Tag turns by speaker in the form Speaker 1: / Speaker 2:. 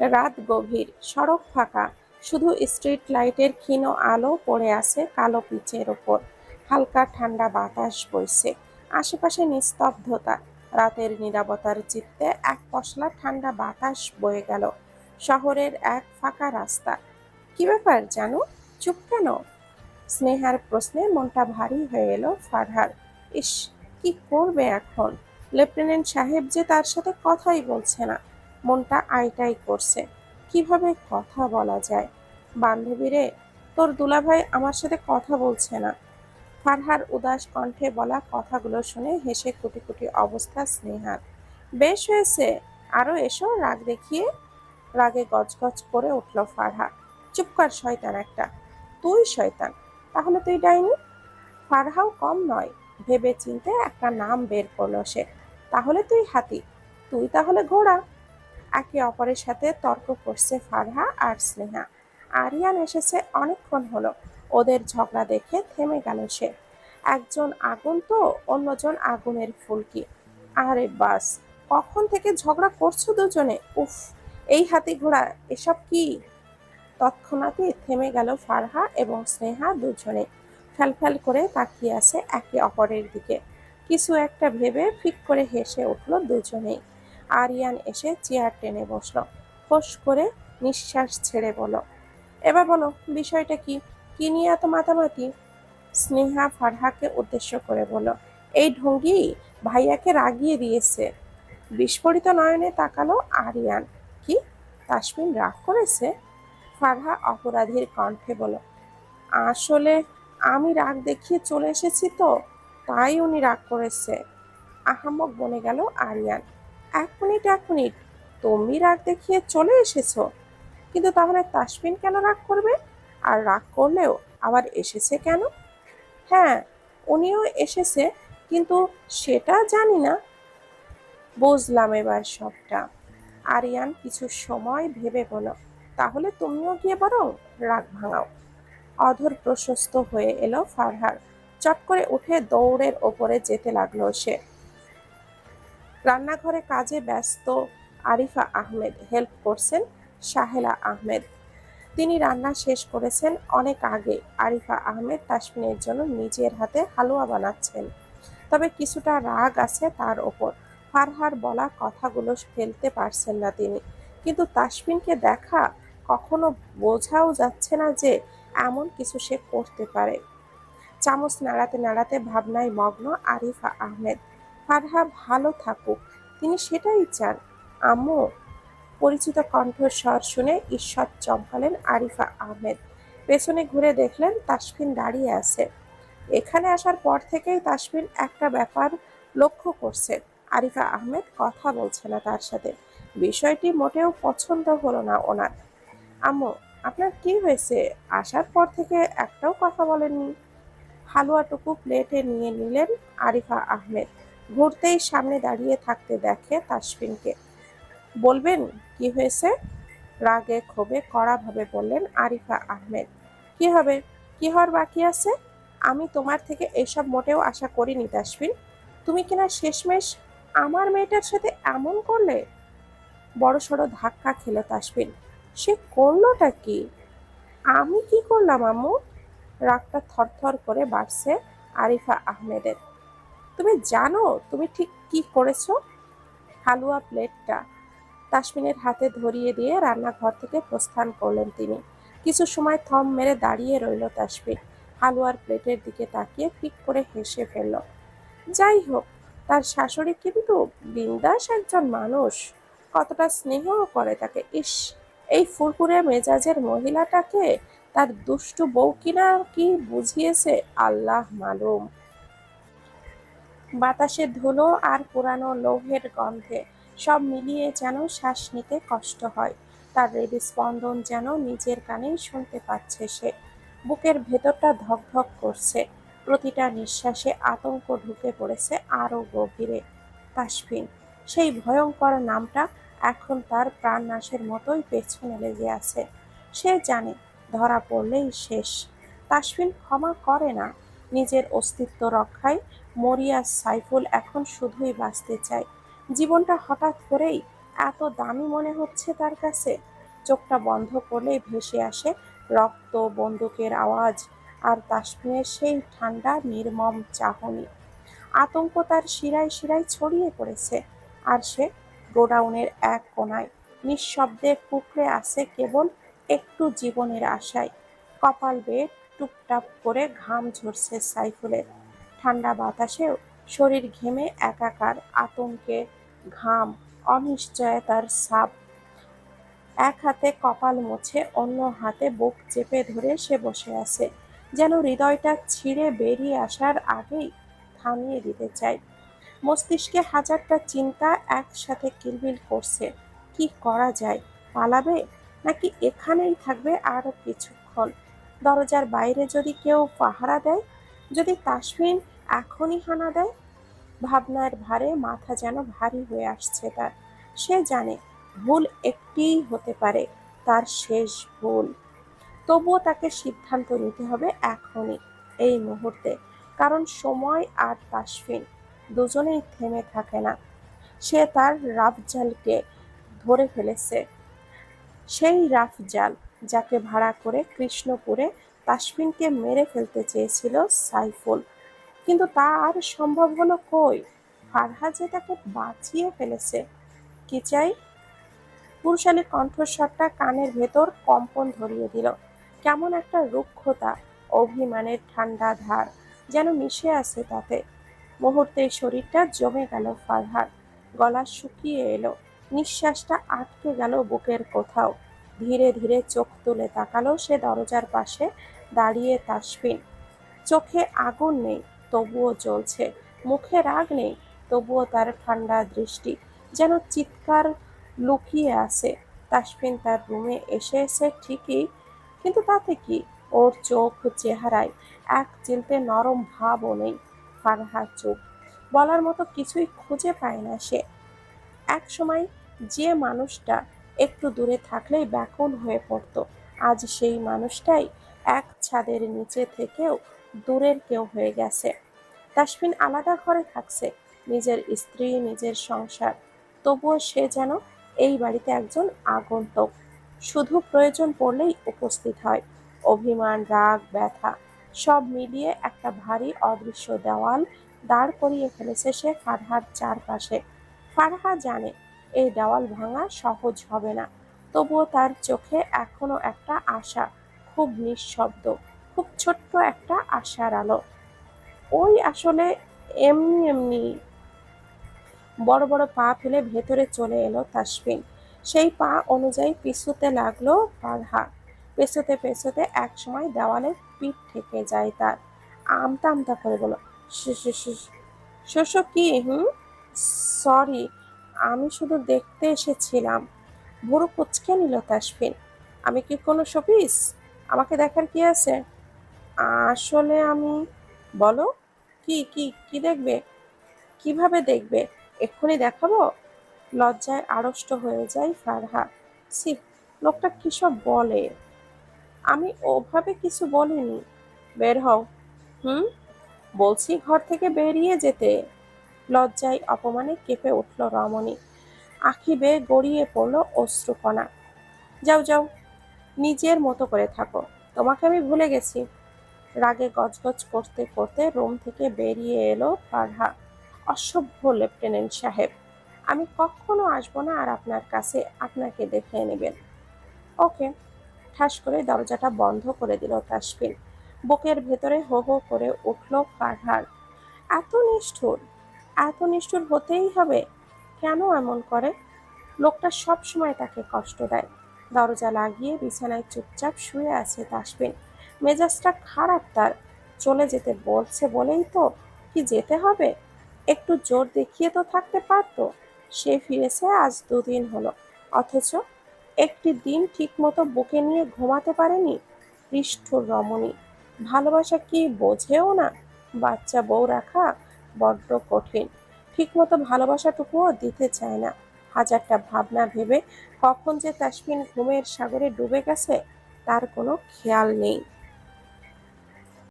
Speaker 1: রাত গভীর। সড়ক ফাঁকা। শুধু স্ট্রিট লাইটের ক্ষীণ আলো পড়ে আছে কালো পিচের ওপর। হালকা ঠান্ডা বাতাস বইছে। আশেপাশে নিস্তব্ধতা। রাতের নীরবতার চিত্তে এক পশলা ঠান্ডা বাতাস বয়ে গেল। শহরের এক ফাঁকা রাস্তা। কি ব্যাপার জানো? চুপ কেন? স্নেহার প্রশ্নে মনটা ভারী হয়ে এলো ফারহার। ইস, কি করবে এখন? লেফটেন্যান্ট সাহেব যে তার সাথে কথাই বলছে না। মনটা আইটাই করছে। কীভাবে কথা বলা যায়? বান্ধবী রে, তোর দুলাভাই আমার সাথে কথা বলছে না। ফারহার উদাস কণ্ঠে বলা কথাগুলো শুনে হেসে কুটি কুটি অবস্থা স্নেহার। বেশ হয়েছে, আরও এসো রাগ দেখিয়ে। রাগে গজগজ করে উঠল ফারহা। চুপ কর শয়তান একটা। তুই শয়তান, তাহলে তুই ডাইনি? ফারহাও কম নয় ভেবে চিনতে একটা নাম বের করল সে। তাহলে তুই হাতি, তুই তাহলে ঘোড়া। একে অপরের সাথে তর্ক করছে ফারহা আর স্নেহা। আরিয়ান এসেছে অনেকক্ষণ হলো। ওদের ঝগড়া দেখে থেমে গেল সে। একজন আগুন তো অন্যজন আগুনের ফুলকি। আরে বাস, কখন থেকে ঝগড়া করছ দুজনে? উফ, এই হাতি ঘোড়া, এসব কি? তৎক্ষণাৎই থেমে গেল ফারহা এবং স্নেহা দুজনে। ফ্যালফ্যাল করে তাকিয়ে আছে একে অপরের দিকে। কিছু একটা ভেবে ফিক করে হেসে উঠল দুজনেই। আরিয়ান এসে চেয়ার টেনে বসল। ফোস করে নিঃশ্বাস ছেড়ে বলো। এবার বলো, বিষয়টা কি? কি নিয়ে এত মাতামাতি? স্নেহা ফারহাকে উদ্দেশ্য করে বলো, এই ঢঙ্গি ভাইয়াকে রাগিয়ে দিয়েছে। বিস্ফোরিত নয়নে তাকালো আরিয়ান। কি? তাসমিন রাগ করেছে? ফারহা অপরাধীর কণ্ঠে বলো, আসলে আমি রাগ দেখিয়ে চলে এসেছি তো, তাই উনি রাগ করেছে। আহাম্মক বনে গেল আরিয়ান। এক মিনিট এক মিনিট। তুমি রাগ দেখিয়ে চলে এসেছ। কিন্তু তাহলে তাসমিন কেন রাগ করবে? আর রাগ করলেও আবার এসেছে কেন? হ্যাঁ উনিও এসেছে, কিন্তু সেটা জানি না। বুঝলাম এবার সবটা। আরিয়ান কিছু সময় ভেবে বলো তাহলে তুমিও গিয়ে বরং রাগ ভাঙাও। অধর প্রশস্ত হয়ে এলো ফারহার। চট করে উঠে দৌড়ের ওপরে যেতে লাগল সে। রান্নাঘরে কাজে ব্যস্ত আরিফা আহমেদ, হেল্প করছেন সাহেলা আহমেদ। তিনি রান্না শেষ করেছেন অনেক আগে। আরিফা আহমেদ তাসমিনের জন্য নিজের হাতে হালুয়া বানাচ্ছেন। তবে কিছুটা রাগ আছে তার ওপর। ফারহার বলা কথাগুলো ফেলতে পারছেন না তিনি। কিন্তু তাসমিনকে দেখা কখনো বোঝাও যাচ্ছে না যে এমন কিছু সে করতে পারে। চামচ নাড়াতে নাড়াতে ভাবনায় মগ্ন আরিফা আহমেদ। ফারহা ভালো থাকুক। তিনি সেটাই চান। আম্মু, পরিচিত কণ্ঠস্বর শুনে ঈশ্বর চমকালেন আরিফা আহমেদ। পেছনে ঘুরে দেখলেন তাসফিন দাঁড়িয়ে আছে। এখানে আসার পর থেকেই তাসফিন একটা ব্যাপার লক্ষ্য করছে। আরিফা আহমেদ কথা বলছে না তার সাথে। বিষয়টি মোটেও পছন্দ হলো না ওনার। আম্মু, আপনার কি হয়েছে? আসার পর থেকে একটাও কথা বলেননি। হালুয়াটুকু প্লেটে নিয়ে নিলেন আরিফা আহমেদ। ঘুরতেই সামনে দাঁড়িয়ে থাকতে দেখে তাসফিনকে। বলবেন, কি হয়েছে? রাগে ক্ষোভে কড়াভাবে বললেন, আরিফা আহমেদ, কি হবে? কি হওয়ার বাকি আছে? আমি তোমার থেকে এইসব মোটেও আশা করিনি, তাসফিন। তুমি কিনা শেষমেশ আমার মেয়েটার সাথে এমন করলে? বড় সড়ো ধাক্কা খেলো তাসফিন। সে করলোটা কি? আমি কি করলাম, আম্মু? রাগটা থরথর করে বাড়ছে আরিফা আহমেদের। তুমি জানো তুমি ঠিক কি করেছ? হালুয়া প্লেটটা তাসমিনের হাতে ধরিয়ে দিয়ে রান্নাঘর থেকে প্রস্থান করলেন তিনি। কিছু সময় থম মেরে দাঁড়িয়ে রইল তাসমিন। হালুয়ার প্লেটের দিকে তাকিয়ে ঠিক করে হেসে ফেলল, যাই হোক, তার শাশুড়ি কিন্তু বিন্দাস একজন মানুষ। কতটা স্নেহও করে তাকে। ইস, এই ফুরফুরে মেজাজের মহিলাটাকে তার দুষ্টু বউ কিনা কি বুঝিয়েছে? আল্লাহ মালুম। বাতাসে ধুলো আর পুরানো লৌহের গন্ধে সব মিলিয়ে যেন শ্বাস নিতে কষ্ট হয়। তার হৃদস্পন্দন যেন নিজের কানেই শুনতে পাচ্ছে সে। বুকের ভেতরটা ধকধক করছে। প্রতিটা নিঃশ্বাসে আতঙ্ক ঢুকে পড়েছে আরও গভীরে। তাসফিন, সেই ভয়ঙ্কর নামটা এখন তার প্রাণনাশের মতোই পেছনে লেগে আছে। সে জানে, ধরা পড়লেই শেষ। তাসফিন ক্ষমা করে না। নিজের অস্তিত্ব রক্ষায় মরিয়া সাইফুল এখন শুধুই বাঁচতে চায়। জীবনটা হঠাৎ করেই এত দামি মনে হচ্ছে তার কাছে। চোখটা বন্ধ করলেই ভেসে আসে রক্ত, বন্দুকের আওয়াজ আর তাসমিনের সেই ঠান্ডা, নির্মম চাহনি। আতঙ্ক তার শিরায় শিরায় ছড়িয়ে পড়েছে আর সে গোডাউনের এক কোনায় নিঃশব্দে কুকড়ে আসে কেবল একটু জীবনের আশায়। কপাল বেয়ে টুপটাপ করে ঘাম ঝরছে সাইফুলের। ঠান্ডা বাতাসেও শরীর ঘেমে একাকার আতঙ্কে ঘাম, অনিশ্চয়তার সাপ এক হাতে কপাল মুছে অন্য হাতে বুক চেপে ধরে সে বসে আছে, যেন হৃদয়টা ছিঁড়ে বেরিয়ে আসার আগেই থামিয়ে দিতে চাই মস্তিষ্কে হাজারটা চিন্তা একসাথে কিলবিল করছে, কি করা যায়, পালাবে, নাকি এখানেই থাকবে আরও কিছুক্ষণ? দরজার বাইরে যদি কেউ পাহারা দেয়, যদি তাসমিন এখনই হানা দেয়। ভাবনার ভারে মাথা যেন ভারী হয়ে আসছে তার। সে জানে ভুল একটিই হতে পারে, তার শেষ ভুল। তবুও তাকে সিদ্ধান্ত নিতে হবে এখনই, এই মুহূর্তে, কারণ সময় আর তাসফিন দুজনেই থেমে থাকে না। সে তার রাফজালকে ধরে ফেলেছে। সেই রাফজাল যাকে ভাড়া করে কৃষ্ণপুরে তাসফিনকে মেরে ফেলতে চেয়েছিল সাইফুল। কিন্তু তা আর সম্ভব হলো কই? ফারহা যে তাকে বাঁচিয়ে ফেলেছে। কি চাই? পুরুষালী কণ্ঠস্বরটা কানের ভেতর কম্পন ধরিয়ে দিল। কেমন একটা রুক্ষতা, অভিমানের ঠান্ডা ধার যেন মিশে আছে তাতে। মুহূর্তেই শরীরটা জমে গেল ফারহার গলা শুকিয়ে এলো। নিঃশ্বাসটা আটকে গেল বুকের কোথাও। ধীরে ধীরে চোখ তুলে তাকালো সে দরজার পাশে দাঁড়িয়ে তাসফিন। চোখে আগুন নেই। তবুও চলছে। মুখে রাগ নেই, তবুও তার ঠান্ডা দৃষ্টি যেন চিৎকার লুকিয়ে আছে। তাসফিন তার রুমে এসে এসে ঠিকই, কিন্তু তাতে কি? ওর চোখ, চেহারায় এক চিলতে নরম ভাবও নেই। ফারহা চোখ বলার মতো কিছুই খুঁজে পায় না সে। এক সময় যে মানুষটা একটু দূরে থাকলেই ব্যাকুল হয়ে পড়তো। আজ সেই মানুষটাই এক ছাদের নিচে থেকেও দূরের কেউ হয়ে গেছে। তাসফিন আলাদা ঘরে থাকছে, নিজের স্ত্রী, নিজের সংসার। তবুও সে যেন এই বাড়িতে একজন আগন্তুক। শুধু প্রয়োজন পড়লেই উপস্থিত হয়। অভিমান, রাগ, ব্যথা, সব মিলিয়ে একটা ভারী, অদৃশ্য দেওয়াল দাঁড় করিয়ে ফেলেছে সে ফারহার চারপাশে। ফারহা জানে, এই দেওয়াল ভাঙা সহজ হবে না। তবুও তার চোখে এখনও একটা আশা, খুব নিঃশব্দ। খুব ছোট্ট একটা আশার আলো। ওই আসলে এমনি এমনি বড় বড় পা ফেলে ভেতরে চলে এলো তাসফিন। সেই পা অনুযায়ী পিছুতে লাগল ফারহা পেছোতে পেছোতে এক সময় দেওয়ালে পিঠ ঠেকে যায় তার। আমতা আমতা করে বলো শস্য কি, হুম? সরি, আমি শুধু দেখতে এসেছিলাম। ভুরু কুচকে নিল তাসফিন, আমি কি কোনো শপিস? আমাকে দেখার কি আছে? আসলে আমি, বলো? কি কি কি দেখবে? কীভাবে দেখবে? এক্ষুনি দেখাবো? লজ্জায় আড়ষ্ট হয়ে যায় ফারহা সি লোকটা কিসব বলে? আমি ওভাবে কিছু বলিনি। বের হও। হুম? বলছি ঘর থেকে বেরিয়ে যেতে। লজ্জায় অপমানে কেঁপে উঠল রমণী। আখি বেয়ে গড়িয়ে পড়ল অশ্রুকণা। যাও যাও, নিজের মতো করে থাকো। তোমাকে আমি ভুলে গেছি। রাগে গজগজ করতে করতে রুম থেকে বেরিয়ে এলো ফারহা অসভ্য লেফটেন্যান্ট সাহেব, আমি কখনো আসব না আর আপনার কাছে আপনাকে দেখে নেবেন। ওকে, ঠাস করে দরজাটা বন্ধ করে দিল তাসফিন। বুকের ভেতরে হো হো করে উঠল ফারহার এত নিষ্ঠুর এত নিষ্ঠুর হতেই হবে? কেন এমন করে? লোকটা সব সময় তাকে কষ্ট দেয়। দরজা লাগিয়ে বিছানায় চুপচাপ শুয়ে আছে তাসফিন। মেজাজটা খারাপ তার। চলে যেতে বলছে বলেই তো কি যেতে হবে? একটু জোর দেখিয়ে তো থাকতে পারতো। সে ফিরেছে আজ দুদিন হলো। অথচ একটি দিন ঠিকমতো বুকে নিয়ে ঘুমাতে পারেনি নিষ্ঠুর রমণী। ভালোবাসা কি বোঝেও না। বাচ্চা বউ রাখা বড্ড কঠিন। ঠিকমতো ভালোবাসাটুকুও দিতে চায় না। হাজারটা ভাবনা ভেবে কখন যে তাসমিন ঘুমের সাগরে ডুবে গেছে, তার কোনো খেয়াল নেই।